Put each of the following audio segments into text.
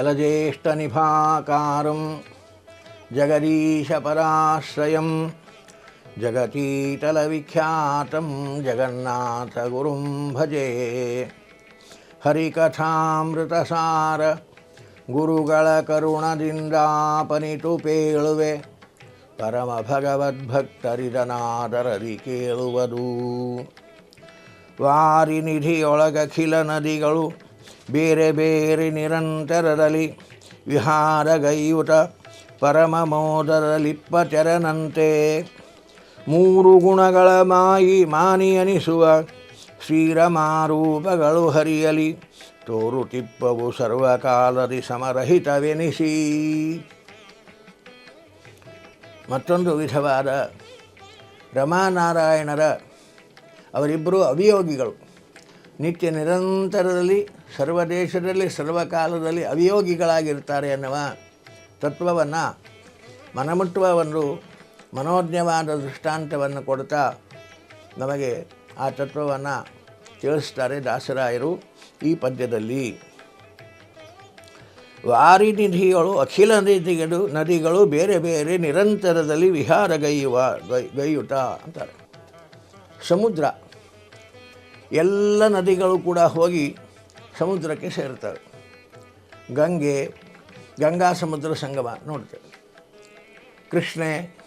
జలజ్యేష్ఠనిభాకారం జగదీశపరాశ్రయం జగతీతలవిఖ్యాతం జగన్నాథగురుం భజే ಹರಿಕಥಾಮೃತಸಾರ ಗುರುಗಳ ಕರುಣದಿಂದಾಪನಿತು ಪೇಳುವೆ ಪರಮ ಭಗವದ್ಭಕ್ತರಿದನಾದರದಿ ಕೇಳುವುದು ವಾರಿನಿಧಿಯೊಳಗಖಿಲ ನದಿಗಳು ಬೇರೆ ಬೇರೆ ನಿರಂತರದಲ್ಲಿ ವಿಹಾರಗೈಯುತ ಪರಮ ಮೋದರಲಿಪ್ಪ ಚರನಂತೆ ಮೂರು ಗುಣಗಳ ಮಾಯಿ ಮಾನಿ ಅನಿಸುವ ಶ್ರೀರಮಾರೂಪಗಳು ಹರಿಯಲಿ, ತೋರುತಿಪ್ಪವು ಸರ್ವಕಾಲದಿ ಸಮರಹಿತವೆನಿಸಿ. ಮತ್ತೊಂದು ವಿಧವಾದ ರಮಾನಾರಾಯಣರ ಅವರಿಬ್ಬರು ಅವಿಯೋಗಿಗಳು ನಿತ್ಯ ನಿರಂತರದಲ್ಲಿ ಸರ್ವ ದೇಶದಲ್ಲಿ ಸರ್ವಕಾಲದಲ್ಲಿ ಅವಿಯೋಗಿಗಳಾಗಿರ್ತಾರೆ ಎನ್ನುವ ತತ್ವವನ್ನು ಮನಮುಟ್ಟುವ ಒಂದು ಮನೋಜ್ಞವಾದ ದೃಷ್ಟಾಂತವನ್ನು ಕೊಡ್ತಾ ನಮಗೆ ಆ ತತ್ವವನ್ನು ತಿಳಿಸ್ತಾರೆ ದಾಸರಾಯರು ಈ ಪದ್ಯದಲ್ಲಿ. ವಾರಿನಿಧಿಗಳು, ಅಖಿಲ ನಿಧಿಗಳು, ನದಿಗಳು ಬೇರೆ ಬೇರೆ ನಿರಂತರದಲ್ಲಿ ವಿಹಾರಗೈಯುವ ಗೈ ಗೈಯುಟ ಅಂತಾರೆ. ಸಮುದ್ರ ಎಲ್ಲ ನದಿಗಳು ಕೂಡ ಹೋಗಿ ಸಮುದ್ರಕ್ಕೆ ಸೇರ್ತವೆ. ಗಂಗೆ, ಗಂಗಾ ಸಮುದ್ರ ಸಂಗಮ ನೋಡ್ತೇವೆ. ಕೃಷ್ಣೆ,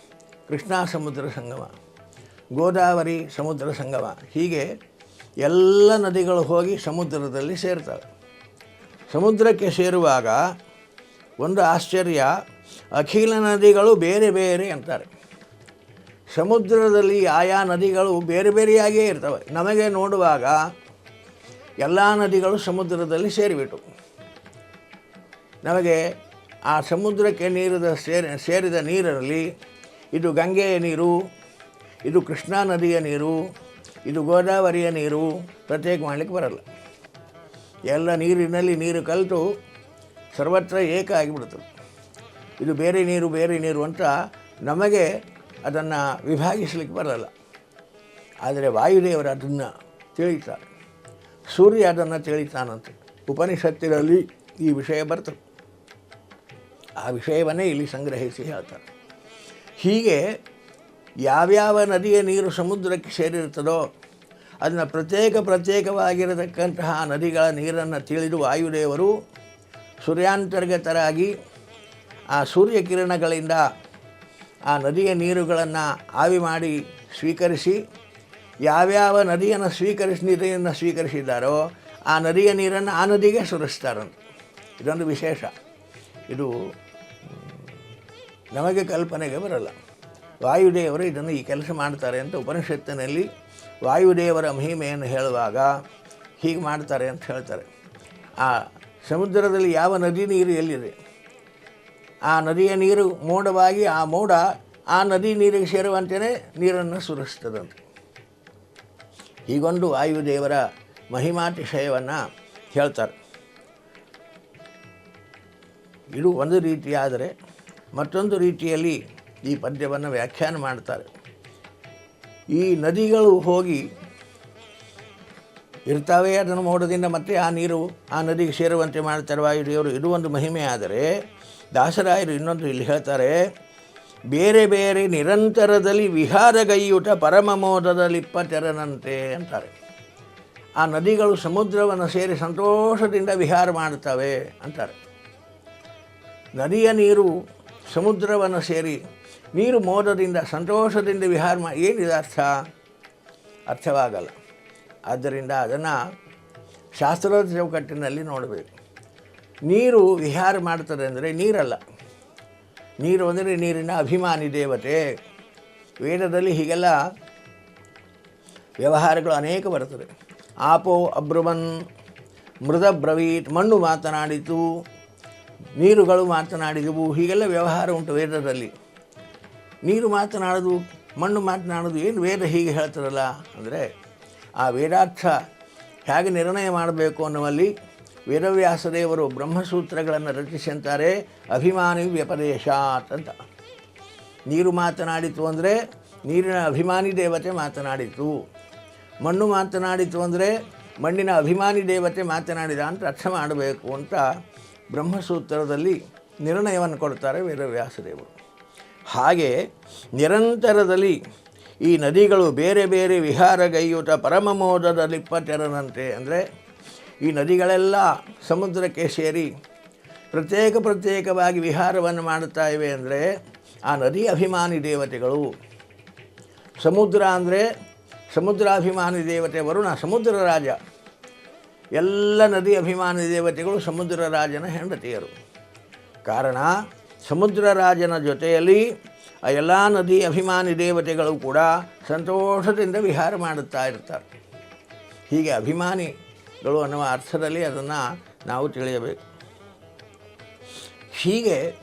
ಕೃಷ್ಣಾ ಸಮುದ್ರ ಸಂಗಮ, ಗೋದಾವರಿ ಸಮುದ್ರ ಸಂಗಮ, ಹೀಗೆ ಎಲ್ಲ ನದಿಗಳು ಹೋಗಿ ಸಮುದ್ರದಲ್ಲಿ ಸೇರ್ತವೆ. ಸಮುದ್ರಕ್ಕೆ ಸೇರುವಾಗ ಒಂದು ಆಶ್ಚರ್ಯ, ಅಖಿಲ ನದಿಗಳು ಬೇರೆ ಬೇರೆ ಅಂತಾರೆ. ಸಮುದ್ರದಲ್ಲಿ ಆಯಾ ನದಿಗಳು ಬೇರೆ ಬೇರೆಯಾಗಿಯೇ ಇರ್ತವೆ. ನಮಗೆ ನೋಡುವಾಗ ಎಲ್ಲ ನದಿಗಳು ಸಮುದ್ರದಲ್ಲಿ ಸೇರಿಬಿಟ್ಟು. ನಮಗೆ ಆ ಸಮುದ್ರಕ್ಕೆ ನೀರಿದ ಸೇರಿ, ಸೇರಿದ ನೀರಲ್ಲಿ ಇದು ಗಂಗೆಯ ನೀರು, ಇದು ಕೃಷ್ಣಾ ನದಿಯ ನೀರು, ಇದು ಗೋದಾವರಿಯ ನೀರು ಪ್ರತ್ಯೇಕ ಮಾಡಲಿಕ್ಕೆ ಬರಲ್ಲ. ಎಲ್ಲ ನೀರಿನಲ್ಲಿ ನೀರು ಕಲಿತು ಸರ್ವತ್ರ ಏಕ ಆಗಿಬಿಡ್ತದೆ. ಇದು ಬೇರೆ ನೀರು ಬೇರೆ ನೀರು ಅಂತ ನಮಗೆ ಅದನ್ನು ವಿಭಾಗಿಸಲಿಕ್ಕೆ ಬರಲ್ಲ. ಆದರೆ ವಾಯುದೇವರು ಅದನ್ನು ತಿಳಿತಾರೆ. ಸೂರ್ಯ ಅದನ್ನು ತಿಳಿತಾನಂತೆ. ಉಪನಿಷತ್ತಿನಲ್ಲಿ ಈ ವಿಷಯ ಬರ್ತದೆ. ಆ ವಿಷಯವನ್ನೇ ಇಲ್ಲಿ ಸಂಗ್ರಹಿಸಿ ಹೇಳ್ತಾರೆ. ಹೀಗೆ ಯಾವ್ಯಾವ ನದಿಯ ನೀರು ಸಮುದ್ರಕ್ಕೆ ಸೇರಿರ್ತದೋ ಅದನ್ನು ಪ್ರತ್ಯೇಕ ಪ್ರತ್ಯೇಕವಾಗಿರತಕ್ಕಂತಹ ನದಿಗಳ ನೀರನ್ನು ತಿಳಿದು ವಾಯುದೇವರು ಸೂರ್ಯಾಂತರ್ಗತರಾಗಿ ಆ ಸೂರ್ಯ ಕಿರಣಗಳಿಂದ ಆ ನದಿಯ ನೀರುಗಳನ್ನು ಆವಿ ಮಾಡಿ ಸ್ವೀಕರಿಸಿ, ಯಾವ್ಯಾವ ನದಿಯನ್ನು ಸ್ವೀಕರಿಸಿ ನೀರನ್ನು ಸ್ವೀಕರಿಸಿದ್ದಾರೋ ಆ ನದಿಯ ನೀರನ್ನು ಆ ನದಿಗೆ ಸುರಿಸ್ತಾರಂತೆ ಇದೊಂದು ವಿಶೇಷ. ಇದು ನಮಗೆ ಕಲ್ಪನೆಗೆ ಬರಲ್ಲ. ವಾಯುದೇವರು ಇದನ್ನು ಈ ಕೆಲಸ ಮಾಡ್ತಾರೆ ಅಂತ ಉಪನಿಷತ್ತಿನಲ್ಲಿ ವಾಯುದೇವರ ಮಹಿಮೆಯನ್ನು ಹೇಳುವಾಗ ಹೀಗೆ ಮಾಡ್ತಾರೆ ಅಂತ ಹೇಳ್ತಾರೆ. ಆ ಸಮುದ್ರದಲ್ಲಿ ಯಾವ ನದಿ ನೀರು ಎಲ್ಲಿದೆ? ಆ ನದಿಯ ನೀರು ಮೋಡವಾಗಿ, ಆ ಮೋಡ ಆ ನದಿ ನೀರಿಗೆ ಸೇರುವಂತೆಯೇ ನೀರನ್ನು ಸುರಿಸ್ತದಂತೆ ಹೀಗೊಂದು ವಾಯುದೇವರ ಮಹಿಮಾತಿಶಯವನ್ನು ಹೇಳ್ತಾರೆ. ಇದು ಒಂದು ರೀತಿಯಾದರೆ ಮತ್ತೊಂದು ರೀತಿಯಲ್ಲಿ ಈ ಪದ್ಯವನ್ನು ವ್ಯಾಖ್ಯಾನ ಮಾಡ್ತಾರೆ. ಈ ನದಿಗಳು ಹೋಗಿ ಇರ್ತಾವೆ ಅದನ್ನು ಮೋಡದಿಂದ ಮತ್ತೆ ಆ ನೀರು, ಆ ನದಿಗೆ ಸೇರುವಂತೆ ಮಾಡ್ತಾರೆ ವಾಯುದೇವರು ಇದು ಒಂದು ಮಹಿಮೆ. ಆದರೆ ದಾಸರಾಯರು ಇನ್ನೊಂದು ಇಲ್ಲಿ ಹೇಳ್ತಾರೆ, ಬೇರೆ ಬೇರೆ ನಿರಂತರದಲ್ಲಿ ವಿಹಾರಗೈಯುಟ ಪರಮ ಮೋದದ ತೆರನಂತೆ ಅಂತಾರೆ. ಆ ನದಿಗಳು ಸಮುದ್ರವನ್ನು ಸೇರಿ ಸಂತೋಷದಿಂದ ವಿಹಾರ ಮಾಡ್ತವೆ ಅಂತಾರೆ. ನದಿಯ ನೀರು ಸಮುದ್ರವನ್ನು ಸೇರಿ ನೀರು ಮೋದದಿಂದ ಸಂತೋಷದಿಂದ ವಿಹಾರ ಮಾಡಿ ಏನಿದೆ ಅರ್ಥ ಅರ್ಥವಾಗಲ್ಲ. ಆದ್ದರಿಂದ ಅದನ್ನು ಶಾಸ್ತ್ರದ ಚೌಕಟ್ಟಿನಲ್ಲಿ ನೋಡಬೇಕು. ನೀರು ವಿಹಾರ ಮಾಡ್ತದೆ ಅಂದರೆ ನೀರಲ್ಲ. ನೀರು ಅಂದರೆ ನೀರಿನ ಅಭಿಮಾನಿ ದೇವತೆ. ವೇದದಲ್ಲಿ ಹೀಗೆಲ್ಲ ವ್ಯವಹಾರಗಳು ಅನೇಕ ಬರ್ತದೆ. ಆಪೋ ಅಬ್ರಮನ್ ಮೃದ ಬ್ರವೀತ್, ಮಣ್ಣು ಮಾತನಾಡಿತು, ನೀರುಗಳು ಮಾತನಾಡಿದವು, ಹೀಗೆಲ್ಲ ವ್ಯವಹಾರ ಉಂಟು ವೇದದಲ್ಲಿ. ನೀರು ಮಾತನಾಡೋದು, ಮಣ್ಣು ಮಾತನಾಡೋದು ಏನು ವೇದ ಹೀಗೆ ಹೇಳ್ತಾರಲ್ಲ ಅಂದರೆ ಆ ವೇದಾರ್ಥ ಹೇಗೆ ನಿರ್ಣಯ ಮಾಡಬೇಕು ಅನ್ನುವಲ್ಲಿ ವೇದವ್ಯಾಸದೇವರು ಬ್ರಹ್ಮಸೂತ್ರಗಳನ್ನು ರಚಿಸಂತಾರೆ ಅಭಿಮಾನಿ ವ್ಯಪದೇಶಾತ್ ಅಂತ. ನೀರು ಮಾತನಾಡಿತು ಅಂದರೆ ನೀರಿನ ಅಭಿಮಾನಿ ದೇವತೆ ಮಾತನಾಡಿತು. ಮಣ್ಣು ಮಾತನಾಡಿತು ಅಂದರೆ ಮಣ್ಣಿನ ಅಭಿಮಾನಿ ದೇವತೆ ಮಾತನಾಡಿದ ಅಂತ ಅರ್ಥ ಮಾಡಬೇಕು ಅಂತ ಬ್ರಹ್ಮಸೂತ್ರದಲ್ಲಿ ನಿರ್ಣಯವನ್ನು ಕೊಡ್ತಾರೆ ವೇದವ್ಯಾಸದೇವರು. ಹಾಗೆ ನಿರಂತರದಲ್ಲಿ ಈ ನದಿಗಳು ಬೇರೆ ಬೇರೆ ವಿಹಾರಗೈಯುತ ಪರಮಮೋದದ ಲಿಪ್ಪತೆರನಂತೆ ಅಂದರೆ ಈ ನದಿಗಳೆಲ್ಲ ಸಮುದ್ರಕ್ಕೆ ಸೇರಿ ಪ್ರತ್ಯೇಕ ಪ್ರತ್ಯೇಕವಾಗಿ ವಿಹಾರವನ್ನು ಮಾಡುತ್ತಾ ಇವೆ ಅಂದರೆ ಆ ನದಿ ಅಭಿಮಾನಿ ದೇವತೆಗಳು. ಸಮುದ್ರ ಅಂದರೆ ಸಮುದ್ರಾಭಿಮಾನಿ ದೇವತೆ ವರುಣ, ಸಮುದ್ರ ರಾಜ. ಎಲ್ಲ ನದಿ ಅಭಿಮಾನಿ ದೇವತೆಗಳು ಸಮುದ್ರ ರಾಜನ ಹೆಂಡತಿಯರು. ಕಾರಣ ಸಮುದ್ರ ರಾಜನ ಜೊತೆಯಲ್ಲಿ ಆ ಎಲ್ಲ ನದಿ ಅಭಿಮಾನಿ ದೇವತೆಗಳು ಕೂಡ ಸಂತೋಷದಿಂದ ವಿಹಾರ ಮಾಡುತ್ತಾ ಇರ್ತಾರೆ. ಹೀಗೆ ಅಭಿಮಾನಿಗಳು ಅನ್ನುವ ಅರ್ಥದಲ್ಲಿ ಅದನ್ನು ನಾವು ತಿಳಿಯಬೇಕು. ಹೀಗೆ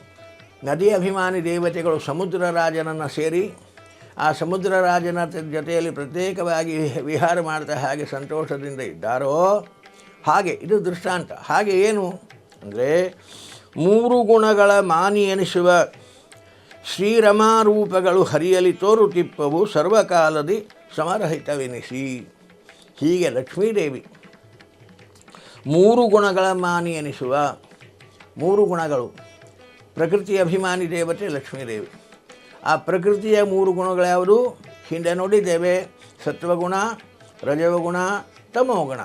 ನದಿ ಅಭಿಮಾನಿ ದೇವತೆಗಳು ಸಮುದ್ರ ರಾಜನನ್ನು ಸೇರಿ ಆ ಸಮುದ್ರ ರಾಜನ ಜೊತೆಯಲ್ಲಿ ಪ್ರತ್ಯೇಕವಾಗಿ ವಿಹಾರ ಮಾಡ್ತಾ ಹಾಗೆ ಸಂತೋಷದಿಂದ ಇದ್ದಾರೋ, ಹಾಗೆ ಇದು ದೃಷ್ಟಾಂತ. ಹಾಗೆ ಏನು? ಅಂದರೆ ಮೂರು ಗುಣಗಳ ಮಾನಿ ಎನಿಸುವ ಶ್ರೀರಮಾರೂಪಗಳು ಹರಿಯಲಿ ತೋರುತಿಪ್ಪವು ಸರ್ವಕಾಲದಿ ಸಮರಹಿತವೆನಿಸಿ. ಹೀಗೆ ಲಕ್ಷ್ಮೀದೇವಿ ಮೂರು ಗುಣಗಳ ಮಾನಿ ಎನಿಸುವ, ಮೂರು ಗುಣಗಳು. ಪ್ರಕೃತಿ ಅಭಿಮಾನಿ ದೇವತೆ ಲಕ್ಷ್ಮೀದೇವಿ. ಆ ಪ್ರಕೃತಿಯ ಮೂರು ಗುಣಗಳ್ಯಾವುದು ಹಿಂದೆ ನೋಡಿದ್ದೇವೆ, ಸತ್ವಗುಣ ರಜವಗುಣ ತಮೋಗುಣ.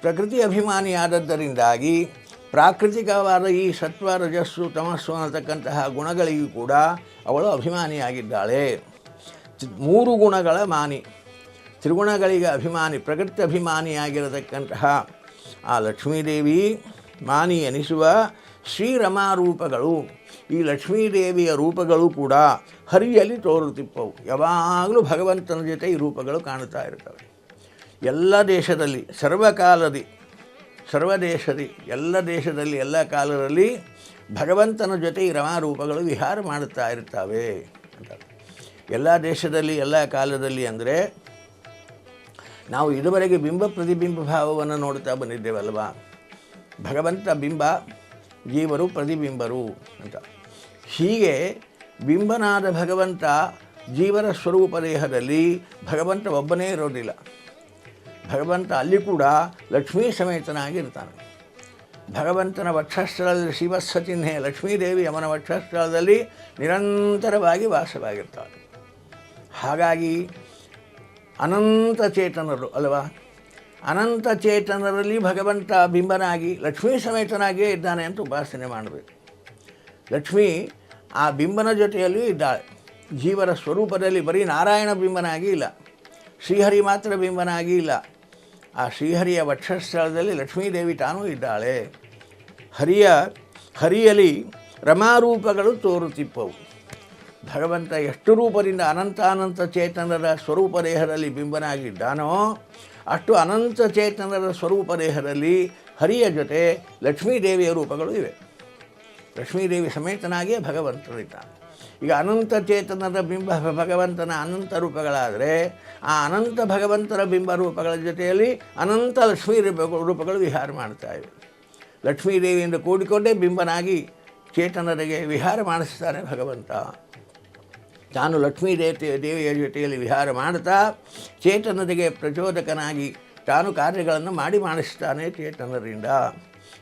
ಪ್ರಕೃತಿ ಅಭಿಮಾನಿಯಾದದ್ದರಿಂದಾಗಿ ಪ್ರಾಕೃತಿಕವಾದ ಈ ಸತ್ವ ರಜಸ್ಸು ತಮಸ್ಸು ಅನ್ನತಕ್ಕಂತಹ ಗುಣಗಳಿಗೂ ಕೂಡ ಅವಳು ಅಭಿಮಾನಿಯಾಗಿದ್ದಾಳೆ. ಮೂರು ಗುಣಗಳ ಮಾನಿ. ತ್ರಿಗುಣಗಳಿಗೆ ಅಭಿಮಾನಿ, ಪ್ರಕೃತಿ ಅಭಿಮಾನಿಯಾಗಿರತಕ್ಕಂತಹ ಆ ಲಕ್ಷ್ಮೀದೇವಿ ಮಾನಿ ಎನಿಸುವ ಶ್ರೀರಮಾರೂಪಗಳು. ಈ ಲಕ್ಷ್ಮೀದೇವಿಯ ರೂಪಗಳು ಕೂಡ ಹರಿಯಲ್ಲಿ ತೋರುತ್ತಿಪ್ಪವು. ಯಾವಾಗಲೂ ಭಗವಂತನ ಜೊತೆ ಈ ರೂಪಗಳು ಕಾಣುತ್ತಾ ಇರ್ತವೆ ಎಲ್ಲ ದೇಶದಲ್ಲಿ, ಸರ್ವಕಾಲದಿ ಸರ್ವ ದೇಶದಿ ಎಲ್ಲ ದೇಶದಲ್ಲಿ, ಎಲ್ಲ ಕಾಲದಲ್ಲಿ ಭಗವಂತನ ಜೊತೆ ಈ ರಮಾರೂಪಗಳು ವಿಹಾರ ಮಾಡುತ್ತಾ ಇರ್ತವೆ ಅಂತ ಎಲ್ಲ ದೇಶದಲ್ಲಿ, ಎಲ್ಲ ಕಾಲದಲ್ಲಿ ಅಂದರೆ ನಾವು ಇದುವರೆಗೆ ಬಿಂಬ ಪ್ರತಿಬಿಂಬ ಭಾವವನ್ನು ನೋಡ್ತಾ ಬಂದಿದ್ದೇವಲ್ವ? ಭಗವಂತ ಬಿಂಬ, ಜೀವರು ಪ್ರತಿಬಿಂಬರು ಅಂತ. ಹೀಗೆ ಬಿಂಬನಾದ ಭಗವಂತ ಜೀವರ ಸ್ವರೂಪ ದೇಹದಲ್ಲಿ ಭಗವಂತ ಒಬ್ಬನೇ ಇರೋದಿಲ್ಲ. ಭಗವಂತ ಅಲ್ಲಿ ಕೂಡ ಲಕ್ಷ್ಮೀ ಸಮೇತನಾಗಿರ್ತಾನೆ. ಭಗವಂತನ ವಕ್ಷಸ್ಥಳದಲ್ಲಿ ಶಿವಸ್ಸ ಚಿಹ್ನೆ ಲಕ್ಷ್ಮೀದೇವಿ ಅವನ ವಕ್ಷಸ್ಥಳದಲ್ಲಿ ನಿರಂತರವಾಗಿ ವಾಸವಾಗಿರ್ತಾಳೆ. ಹಾಗಾಗಿ ಅನಂತ ಚೇತನರು ಅಲ್ವಾ? ಅನಂತ ಚೇತನರಲ್ಲಿ ಭಗವಂತ ಬಿಂಬನಾಗಿ ಲಕ್ಷ್ಮೀ ಸಮೇತನಾಗಿಯೇ ಇದ್ದಾನೆ ಅಂತ ಉಪಾಸನೆ ಮಾಡಬೇಕು. ಲಕ್ಷ್ಮೀ ಆ ಬಿಂಬನ ಜೊತೆಯಲ್ಲೂ ಇದ್ದಾಳೆ. ಜೀವರ ಸ್ವರೂಪದಲ್ಲಿ ಬರೀ ನಾರಾಯಣ ಬಿಂಬನಾಗಿ ಇಲ್ಲ. ಶ್ರೀಹರಿ ಮಾತ್ರ ಬಿಂಬನಾಗಿ ಇಲ್ಲ. ಆ ಶ್ರೀಹರಿಯ ವಕ್ಷಸ್ಥಳದಲ್ಲಿ ಲಕ್ಷ್ಮೀದೇವಿ ತಾನೂ ಇದ್ದಾಳೆ. ಹರಿಯ ಹರಿಯಲಿ ರಮಾರೂಪಗಳು ತೋರುತ್ತಿಪ್ಪವು. ಭಗವಂತ ಎಷ್ಟು ರೂಪದಿಂದ ಅನಂತ ಚೇತನರ ಸ್ವರೂಪ ದೇಹದಲ್ಲಿ ಬಿಂಬನಾಗಿದ್ದಾನೋ, ಅಷ್ಟು ಅನಂತ ಚೇತನರ ಸ್ವರೂಪ ದೇಹದಲ್ಲಿ ಹರಿಯ ಜೊತೆ ಲಕ್ಷ್ಮೀದೇವಿಯ ರೂಪಗಳು ಇವೆ. ಲಕ್ಷ್ಮೀದೇವಿ ಸಮೇತನಾಗಿಯೇ ಭಗವಂತನಿದ್ದಾನೆ. ಈಗ ಅನಂತ ಚೇತನದ ಬಿಂಬ ಭಗವಂತನ ಅನಂತ ರೂಪಗಳಾದರೆ, ಆ ಅನಂತ ಭಗವಂತನ ಬಿಂಬ ರೂಪಗಳ ಜೊತೆಯಲ್ಲಿ ಅನಂತ ಲಕ್ಷ್ಮೀ ರೂಪಗಳು ವಿಹಾರ ಮಾಡ್ತಾ ಇವೆ. ಲಕ್ಷ್ಮೀದೇವಿಯಿಂದ ಕೂಡಿಕೊಂಡೇ ಬಿಂಬನಾಗಿ ಚೇತನರಿಗೆ ವಿಹಾರ ಮಾಡಿಸ್ತಾನೆ ಭಗವಂತ. ತಾನು ಲಕ್ಷ್ಮೀ ದೇವತೆ, ದೇವಿಯ ಜೊತೆಯಲ್ಲಿ ವಿಹಾರ ಮಾಡ್ತಾ ಚೇತನರಿಗೆ ಪ್ರಚೋದಕನಾಗಿ ತಾನು ಕಾರ್ಯಗಳನ್ನು ಮಾಡಿ ಮಾಡಿಸ್ತಾನೆ ಚೇತನರಿಂದ.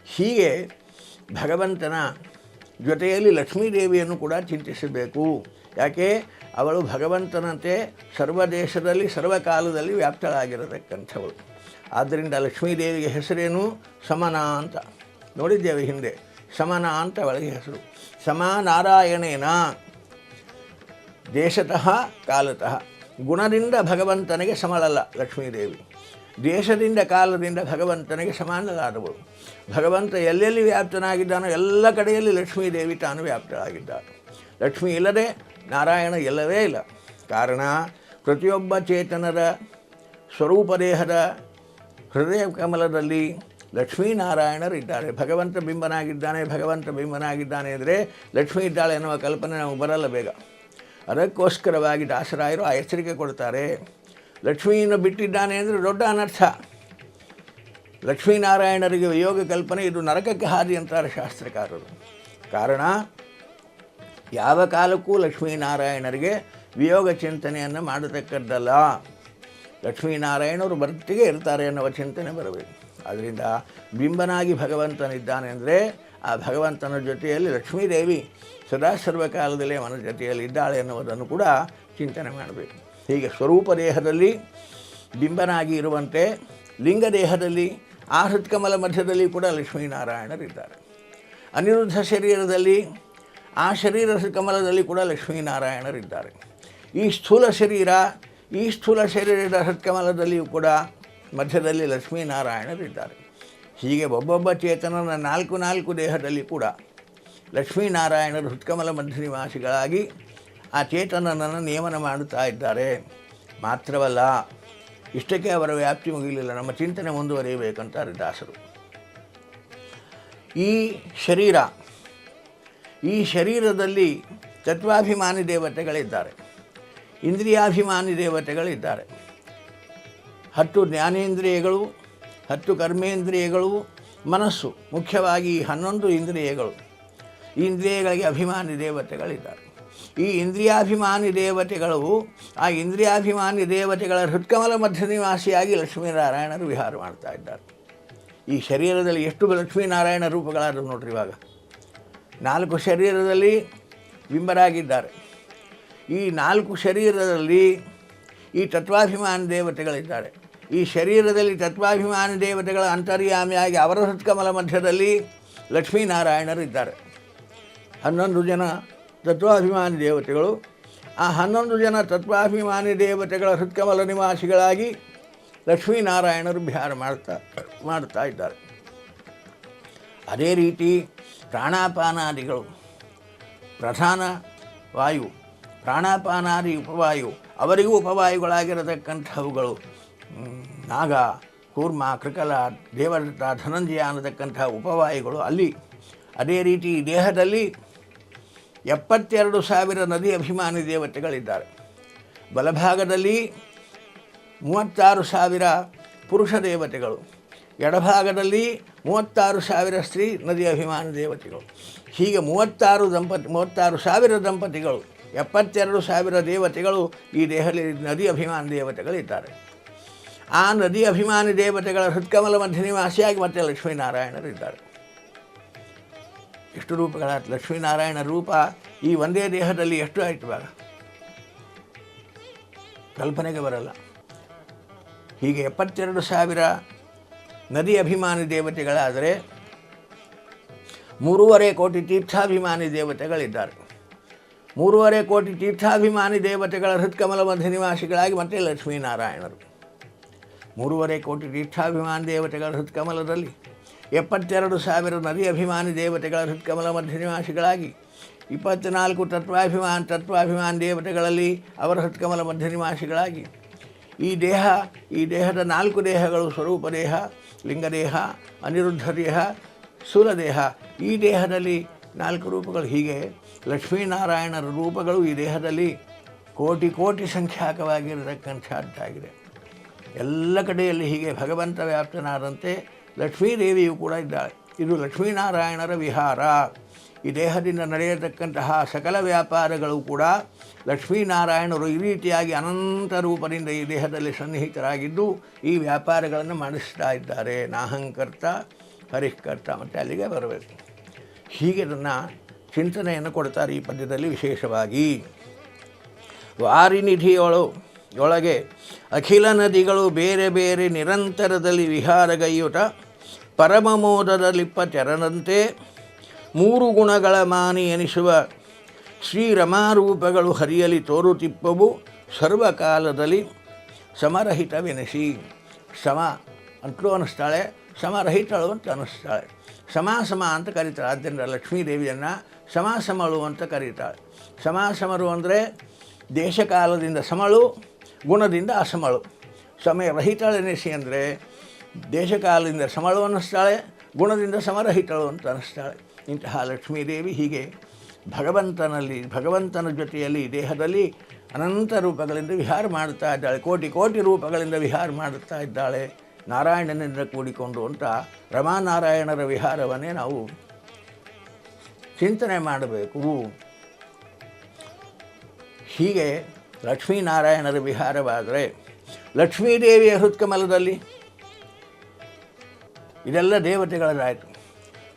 ಹೀಗೆ ಭಗವಂತನ ಜೊತೆಯಲ್ಲಿ ಲಕ್ಷ್ಮೀದೇವಿಯನ್ನು ಕೂಡ ಚಿಂತಿಸಬೇಕು. ಯಾಕೆ? ಅವಳು ಭಗವಂತನಂತೆ ಸರ್ವ ದೇಶದಲ್ಲಿ ಸರ್ವಕಾಲದಲ್ಲಿ ವ್ಯಾಪ್ತಳಾಗಿರತಕ್ಕಂಥವಳು ಆದ್ದರಿಂದ ಲಕ್ಷ್ಮೀದೇವಿಗೆ ಹೆಸರೇನು? ಸಮನ ಅಂತ. ನೋಡಿದ್ದೇವೆ ಹಿಂದೆ. ಸಮನ ಅಂತ ಅವಳಿಗೆ ಹೆಸರು. ಸಮ ನಾರಾಯಣೇನ ದೇಶತಃ, ಕಾಲತಃ. ಗುಣದಿಂದ ಭಗವಂತನಿಗೆ ಸಮಳಲ್ಲ ಲಕ್ಷ್ಮೀದೇವಿ. ದೇಶದಿಂದ, ಕಾಲದಿಂದ ಭಗವಂತನಿಗೆ ಸಮಾನಲಾದವಳು ಭಗವಂತ ಎಲ್ಲೆಲ್ಲಿ ವ್ಯಾಪ್ತನಾಗಿದ್ದಾನೋ ಎಲ್ಲ ಕಡೆಯಲ್ಲಿ ಲಕ್ಷ್ಮೀ ದೇವಿ ತಾನು ವ್ಯಾಪ್ತರಾಗಿದ್ದಾನೆ ಲಕ್ಷ್ಮಿ ಇಲ್ಲದೆ ನಾರಾಯಣ ಇಲ್ಲವೇ ಇಲ್ಲ. ಕಾರಣ ಪ್ರತಿಯೊಬ್ಬ ಚೇತನರ ಸ್ವರೂಪ ದೇಹದ ಹೃದಯ ಕಮಲದಲ್ಲಿ ಲಕ್ಷ್ಮೀನಾರಾಯಣರಿದ್ದಾರೆ ಭಗವಂತ ಬಿಂಬನಾಗಿದ್ದಾನೆ ಭಗವಂತ ಬಿಂಬನಾಗಿದ್ದಾನೆ ಅಂದರೆ ಲಕ್ಷ್ಮೀ ಇದ್ದಾಳೆ ಎನ್ನುವ ಕಲ್ಪನೆ ನಾವು ಬರಲ್ಲ ಬೇಗ. ಅದಕ್ಕೋಸ್ಕರವಾಗಿ ದಾಸರಾಯರು ಆ ಎಚ್ಚರಿಕೆ ಕೊಡ್ತಾರೆ. ಲಕ್ಷ್ಮಿಯನ್ನು ಬಿಟ್ಟಿದ್ದಾನೆ ಅಂದರೆ ದೊಡ್ಡ ಅನರ್ಥ. ಲಕ್ಷ್ಮೀನಾರಾಯಣರಿಗೆ ವಿಯೋಗ ಕಲ್ಪನೆ ಇದು ನರಕಕ್ಕೆ ಹಾದಿ ಅಂತಾರೆ ಶಾಸ್ತ್ರಕಾರರು. ಕಾರಣ, ಯಾವ ಕಾಲಕ್ಕೂ ಲಕ್ಷ್ಮೀನಾರಾಯಣರಿಗೆ ವಿಯೋಗ ಚಿಂತನೆಯನ್ನು ಮಾಡತಕ್ಕದ್ದಲ್ಲ. ಲಕ್ಷ್ಮೀನಾರಾಯಣರು ಬರ್ತಿಗೆ ಇರ್ತಾರೆ ಅನ್ನುವ ಚಿಂತನೆ ಬರಬೇಕು. ಅದರಿಂದ ಬಿಂಬನಾಗಿ ಭಗವಂತನಿದ್ದಾನೆ ಅಂದರೆ ಆ ಭಗವಂತನ ಜೊತೆಯಲ್ಲಿ ಲಕ್ಷ್ಮೀದೇವಿ ಸದಾ ಸರ್ವಕಾಲದಲ್ಲೇ ಅವನ ಜೊತೆಯಲ್ಲಿ ಇದ್ದಾಳೆ ಎನ್ನುವುದನ್ನು ಕೂಡ ಚಿಂತನೆ ಮಾಡಬೇಕು. ಹೀಗೆ ಸ್ವರೂಪ ದೇಹದಲ್ಲಿ ಬಿಂಬನಾಗಿ ಇರುವಂತೆ ಲಿಂಗ ದೇಹದಲ್ಲಿ ಆ ಹೃತ್ಕಮಲ ಮಧ್ಯದಲ್ಲಿ ಕೂಡ ಲಕ್ಷ್ಮೀನಾರಾಯಣರಿದ್ದಾರೆ. ಅನಿರುದ್ಧ ಶರೀರದಲ್ಲಿ, ಆ ಶರೀರ ಹೃತ್ಕಮಲದಲ್ಲಿ ಕೂಡ ಲಕ್ಷ್ಮೀನಾರಾಯಣರಿದ್ದಾರೆ. ಈ ಸ್ಥೂಲ ಶರೀರ, ಈ ಸ್ಥೂಲ ಶರೀರದ ಹೃತ್ಕಮಲದಲ್ಲಿಯೂ ಕೂಡ ಮಧ್ಯದಲ್ಲಿ ಲಕ್ಷ್ಮೀನಾರಾಯಣರಿದ್ದಾರೆ. ಹೀಗೆ ಒಬ್ಬೊಬ್ಬ ಚೇತನನ ನಾಲ್ಕು ನಾಲ್ಕು ದೇಹದಲ್ಲಿ ಕೂಡ ಲಕ್ಷ್ಮೀನಾರಾಯಣರು ಹೃತ್ಕಮಲ ಮಧ್ಯ ನಿವಾಸಿಗಳಾಗಿ ಆ ಚೇತನನನ್ನು ನಿಯಮನ ಮಾಡುತ್ತಾ ಇದ್ದಾರೆ. ಮಾತ್ರವಲ್ಲ ಇಷ್ಟಕ್ಕೆ ಅವರ ವ್ಯಾಪ್ತಿ ಮುಗಿಲಿಲ್ಲ. ನಮ್ಮ ಚಿಂತನೆ ಮುಂದುವರಿಯಬೇಕಂತಾರೆ ದಾಸರು. ಈ ಶರೀರ, ಈ ಶರೀರದಲ್ಲಿ ತತ್ವಾಭಿಮಾನಿ ದೇವತೆಗಳಿದ್ದಾರೆ. ಇಂದ್ರಿಯಾಭಿಮಾನಿ ದೇವತೆಗಳಿದ್ದಾರೆ. ಹತ್ತು ಜ್ಞಾನೇಂದ್ರಿಯಗಳು, ಹತ್ತು ಕರ್ಮೇಂದ್ರಿಯಗಳು, ಮನಸ್ಸು ಮುಖ್ಯವಾಗಿ ಹನ್ನೊಂದು ಇಂದ್ರಿಯಗಳು. ಇಂದ್ರಿಯಗಳಿಗೆ ಅಭಿಮಾನಿ ದೇವತೆಗಳಿದ್ದಾರೆ. ಈ ಇಂದ್ರಿಯಾಭಿಮಾನಿ ದೇವತೆಗಳು, ಆ ಇಂದ್ರಿಯಾಭಿಮಾನಿ ದೇವತೆಗಳ ಹೃತ್ಕಮಲ ಮಧ್ಯ ನಿವಾಸಿಯಾಗಿ ಲಕ್ಷ್ಮೀನಾರಾಯಣರು ವಿಹಾರ ಮಾಡ್ತಾ ಇದ್ದಾರೆ. ಈ ಶರೀರದಲ್ಲಿ ಎಷ್ಟು ಲಕ್ಷ್ಮೀನಾರಾಯಣ ರೂಪಗಳಾದ್ರು ನೋಡ್ರಿ ಇವಾಗ. ನಾಲ್ಕು ಶರೀರದಲ್ಲಿ ಬಿಂಬರಾಗಿದ್ದಾರೆ. ಈ ನಾಲ್ಕು ಶರೀರದಲ್ಲಿ ಈ ತತ್ವಾಭಿಮಾನಿ ದೇವತೆಗಳಿದ್ದಾರೆ. ಈ ಶರೀರದಲ್ಲಿ ತತ್ವಾಭಿಮಾನಿ ದೇವತೆಗಳ ಅಂತರ್ಯಾಮಿಯಾಗಿ ಅವರ ಹೃತ್ಕಮಲ ಮಧ್ಯದಲ್ಲಿ ಲಕ್ಷ್ಮೀನಾರಾಯಣರಿದ್ದಾರೆ ಹನ್ನೊಂದು ಜನ ತತ್ವಾಭಿಮಾನಿ ದೇವತೆಗಳು, ಆ ಹನ್ನೊಂದು ಜನ ತತ್ವಾಭಿಮಾನಿ ದೇವತೆಗಳ ಹೃತ್ಕಮಲ ನಿವಾಸಿಗಳಾಗಿ ಲಕ್ಷ್ಮೀನಾರಾಯಣರು ಬಿಹಾರ ಮಾಡ್ತಾ ಮಾಡ್ತಾ ಇದ್ದಾರೆ. ಅದೇ ರೀತಿ ಪ್ರಾಣಾಪಾನಾದಿಗಳು, ಪ್ರಧಾನ ವಾಯು, ಪ್ರಾಣಾಪಾನಾದಿ ಉಪವಾಯು, ಅವರಿಗೂ ಉಪವಾಯುಗಳಾಗಿರತಕ್ಕಂಥವುಗಳು ನಾಗ, ಕೂರ್ಮ, ಕೃಕಲ, ದೇವದತ್ತ, ಧನಂಜಯ ಅನ್ನತಕ್ಕಂಥ ಉಪವಾಯುಗಳು ಅಲ್ಲಿ. ಅದೇ ರೀತಿ ದೇಹದಲ್ಲಿ ಎಪ್ಪತ್ತೆರಡು ಸಾವಿರ ನದಿ ಅಭಿಮಾನಿ ದೇವತೆಗಳಿದ್ದಾರೆ. ಬಲಭಾಗದಲ್ಲಿ ಮೂವತ್ತಾರು ಸಾವಿರ ಪುರುಷ ದೇವತೆಗಳು. ಎಡಭಾಗದಲ್ಲಿ ಮೂವತ್ತಾರು ಸಾವಿರ ಸ್ತ್ರೀ ನದಿ ಅಭಿಮಾನಿ ದೇವತೆಗಳು. ಹೀಗೆ ಮೂವತ್ತಾರು ದಂಪತಿ, ಮೂವತ್ತಾರು ಸಾವಿರ ದಂಪತಿಗಳು, ಎಪ್ಪತ್ತೆರಡು ಸಾವಿರ ದೇವತೆಗಳು ಈ ದೇಹದಲ್ಲಿ ನದಿ ಅಭಿಮಾನಿ ದೇವತೆಗಳಿದ್ದಾರೆ. ಆ ನದಿ ಅಭಿಮಾನಿ ದೇವತೆಗಳ ಹೃತ್ಕಮಲ ಮಧ್ಯ ನಿವಾಸಿಯಾಗಿ ಮತ್ತೆ ಲಕ್ಷ್ಮೀನಾರಾಯಣರಿದ್ದಾರೆ. ಎಷ್ಟು ರೂಪಗಳ ಲಕ್ಷ್ಮೀನಾರಾಯಣ ರೂಪ ಈ ಒಂದೇ ದೇಹದಲ್ಲಿ ಎಷ್ಟು ಆಯಿತು ಇವಾಗ ಕಲ್ಪನೆಗೆ ಬರಲ್ಲ. ಹೀಗೆ ಎಪ್ಪತ್ತೆರಡು ಸಾವಿರ ನದಿ ಅಭಿಮಾನಿ ದೇವತೆಗಳಾದರೆ ಮೂರುವರೆ ಕೋಟಿ ತೀರ್ಥಾಭಿಮಾನಿ ದೇವತೆಗಳಿದ್ದಾರೆ. ಮೂರುವರೆ ಕೋಟಿ ತೀರ್ಥಾಭಿಮಾನಿ ದೇವತೆಗಳ ಹೃತ್ಕಮಲ ಮಧ್ಯ ನಿವಾಸಿಗಳಾಗಿ ಮತ್ತೆ ಲಕ್ಷ್ಮೀನಾರಾಯಣರು. ಮೂರುವರೆ ಕೋಟಿ ತೀರ್ಥಾಭಿಮಾನಿ ದೇವತೆಗಳ ಹೃತ್ಕಮಲದಲ್ಲಿ ಎಪ್ಪತ್ತೆರಡು ಸಾವಿರ ನದಿ ಅಭಿಮಾನಿ ದೇವತೆಗಳ ಹೃತ್ಕಮಲ ಮಧ್ಯ ನಿವಾಸಿಗಳಾಗಿ ಇಪ್ಪತ್ತ್ನಾಲ್ಕು ತತ್ವಾಭಿಮಾನ್ ತತ್ವಾಭಿಮಾನ್ ದೇವತೆಗಳಲ್ಲಿ ಅವರ ಹೃತ್ಕಮಲ ಮಧ್ಯ ನಿವಾಸಿಗಳಾಗಿ. ಈ ದೇಹ, ಈ ದೇಹದ ನಾಲ್ಕು ದೇಹಗಳು ಸ್ವರೂಪ ದೇಹ ಲಿಂಗದೇಹ ಅನಿರುದ್ಧ ದೇಹ ಸುಲ ದೇಹ. ಈ ದೇಹದಲ್ಲಿ ನಾಲ್ಕು ರೂಪಗಳು ಹೀಗೆ. ಲಕ್ಷ್ಮೀನಾರಾಯಣರ ರೂಪಗಳು ಈ ದೇಹದಲ್ಲಿ ಕೋಟಿ ಕೋಟಿ ಸಂಖ್ಯಾಕವಾಗಿರತಕ್ಕಂಥದ್ದಾಗಿದೆ ಎಲ್ಲ ಕಡೆಯಲ್ಲಿ ಹೀಗೆ ಭಗವಂತ ವ್ಯಾಪ್ತನಾದಂತೆ ಲಕ್ಷ್ಮೀದೇವಿಯು ಕೂಡ ಇದ್ದಾಳೆ. ಇದು ಲಕ್ಷ್ಮೀನಾರಾಯಣರ ವಿಹಾರ. ಈ ದೇಹದಿಂದ ನಡೆಯತಕ್ಕಂತಹ ಸಕಲ ವ್ಯಾಪಾರಗಳು ಕೂಡ ಲಕ್ಷ್ಮೀನಾರಾಯಣರು ಈ ರೀತಿಯಾಗಿ ಅನಂತ ರೂಪದಿಂದ ಈ ದೇಹದಲ್ಲಿ ಸನ್ನಿಹಿತರಾಗಿದ್ದು ಈ ವ್ಯಾಪಾರಗಳನ್ನು ಮಾಡಿಸ್ತಾ ಇದ್ದಾರೆ. ನಾಹಂಕರ್ತ, ಹರಿಷ್ಕರ್ತ ಮತ್ತು ಅಲ್ಲಿಗೆ ಬರಬೇಕು ಹೀಗೆ ನನ್ನ ಚಿಂತನೆಯನ್ನು ಕೊಡ್ತಾರೆ ಈ ಪದ್ಯದಲ್ಲಿ ವಿಶೇಷವಾಗಿ. ವಾರಿನಿಧಿಯೊಳು ಒಳಗೆ ಅಖಿಲ ನದಿಗಳು ಬೇರೆ ಬೇರೆ ನಿರಂತರದಲ್ಲಿ ವಿಹಾರಗೈಯುತ ಪರಮಮೋದದಲಿಪ್ಪ ತೆರನಂತೆ ಮೂರು ಗುಣಗಳ ಮಾನಿ ಎನಿಸುವ ಶ್ರೀರಮಾರೂಪಗಳು ಹರಿಯಲಿ ತೋರುತಿಪ್ಪವು ಸರ್ವಕಾಲದಲ್ಲಿ ಸಮರಹಿತವೆನಿಸಿ. ಸಮ ಅಂತಲೂ ಅನ್ನಿಸ್ತಾಳೆ ಸಮರಹಿತಳು ಅಂತ ಅನ್ನಿಸ್ತಾಳೆ ಸಮಾಸಮ ಅಂತ ಕರೀತಾಳೆ ಆದ್ದರಿಂದ ಲಕ್ಷ್ಮೀದೇವಿಯನ್ನು ಸಮಾಸಮಳು ಅಂತ ಕರೀತಾಳೆ. ಸಮಾಸಮರು ಅಂದರೆ ದೇಶಕಾಲದಿಂದ ಸಮಳು ಗುಣದಿಂದ ಅಸಮಳು. ಸಮಯ ರಹಿತಳೆನಿಸಿ ಅಂದರೆ ದೇಶಕಾಲದಿಂದ ಸಮಳು ಅನ್ನಿಸ್ತಾಳೆ ಗುಣದಿಂದ ಸಮರಹಿತಳು ಅಂತ ಅನ್ನಿಸ್ತಾಳೆ ಇಂತಹ ಲಕ್ಷ್ಮೀದೇವಿ ಹೀಗೆ ಭಗವಂತನಲ್ಲಿ, ಭಗವಂತನ ಜೊತೆಯಲ್ಲಿ ದೇಹದಲ್ಲಿ ಅನಂತ ರೂಪಗಳಿಂದ ವಿಹಾರ ಮಾಡುತ್ತಾ ಇದ್ದಾಳೆ, ಕೋಟಿ ಕೋಟಿ ರೂಪಗಳಿಂದ ವಿಹಾರ ಮಾಡುತ್ತಾ ಇದ್ದಾಳೆ, ನಾರಾಯಣನಿಂದ ಕೂಡಿಕೊಂಡು ಅಂತ ರಮಾನಾರಾಯಣರ ವಿಹಾರವನ್ನೇ ನಾವು ಚಿಂತನೆ ಮಾಡಬೇಕು. ಹೀಗೆ ಲಕ್ಷ್ಮೀನಾರಾಯಣರ ವಿಹಾರವಾದರೆ ಲಕ್ಷ್ಮೀದೇವಿಯ ಹೃತ್ಕಮಲದಲ್ಲಿ ಇದೆಲ್ಲ ದೇವತೆಗಳದಾಯಿತು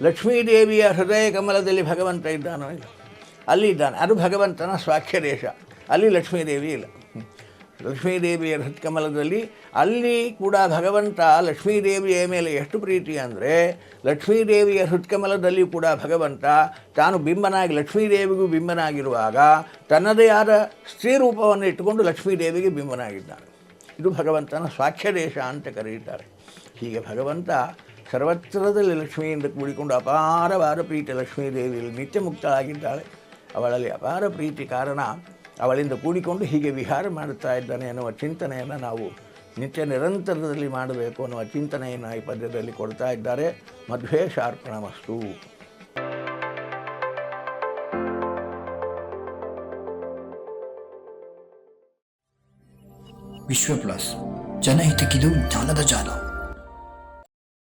ಲಕ್ಷ್ಮೀದೇವಿಯ ಹೃದಯ ಕಮಲದಲ್ಲಿ ಭಗವಂತ ಇದ್ದಾನೋ ಇಲ್ಲ? ಅಲ್ಲಿ ಇದ್ದಾನೆ. ಅದು ಭಗವಂತನ ಸ್ವಾಖ್ಯ ದೇಶ ಅಲ್ಲಿ ಲಕ್ಷ್ಮೀದೇವಿ ಇಲ್ಲ. ಲಕ್ಷ್ಮೀದೇವಿಯ ಹೃತ್ಕಮಲದಲ್ಲಿ ಅಲ್ಲಿ ಕೂಡ ಭಗವಂತ ಲಕ್ಷ್ಮೀದೇವಿಯ ಮೇಲೆ ಎಷ್ಟು ಪ್ರೀತಿ ಅಂದರೆ, ಲಕ್ಷ್ಮೀದೇವಿಯ ಹೃತ್ಕಮಲದಲ್ಲಿ ಕೂಡ ಭಗವಂತ ತಾನು ಬಿಂಬನಾಗಿ, ಲಕ್ಷ್ಮೀದೇವಿಗೂ ಬಿಂಬನಾಗಿರುವಾಗ ತನ್ನದೇ ಆದ ಸ್ತ್ರೀ ರೂಪವನ್ನು ಇಟ್ಟುಕೊಂಡು ಲಕ್ಷ್ಮೀದೇವಿಗೆ ಬಿಂಬನಾಗಿದ್ದಾನೆ. ಇದು ಭಗವಂತನ ಸ್ವಾಖ್ಯ ದೇಶ ಅಂತ ಕರೆಯುತ್ತಾರೆ ಹೀಗೆ ಭಗವಂತ ಸರ್ವತ್ರದಲ್ಲಿ ಲಕ್ಷ್ಮಿಯಿಂದ ಕೂಡಿಕೊಂಡು ಅಪಾರವಾದ ಪ್ರೀತಿ ಲಕ್ಷ್ಮೀದೇವಿಯಲ್ಲಿ ನಿತ್ಯ ಮುಕ್ತಳಾಗಿದ್ದಾಳೆ ಅವಳಲ್ಲಿ ಅಪಾರ ಪ್ರೀತಿ ಕಾರಣ ಅವಳಿಂದ ಕೂಡಿಕೊಂಡು ಹೀಗೆ ವಿಹಾರ ಮಾಡುತ್ತಾ ಇದ್ದಾನೆ ಅನ್ನುವ ಚಿಂತನೆಯನ್ನು ನಾವು ನಿತ್ಯ ನಿರಂತರದಲ್ಲಿ ಮಾಡಬೇಕು ಅನ್ನುವ ಚಿಂತನೆಯನ್ನು ಈ ಪದ್ಯದಲ್ಲಿ ಕೊಡ್ತಾ ಇದ್ದಾರೆ. ಮಧ್ವೇಶಾರ್ಪಣ ವಸ್ತು ವಿಶ್ವ ಪ್ಲಸ್ ಜನಹಿತಕ್ಕಿದು ಜ್ಞಾನದ ಜಾಲ.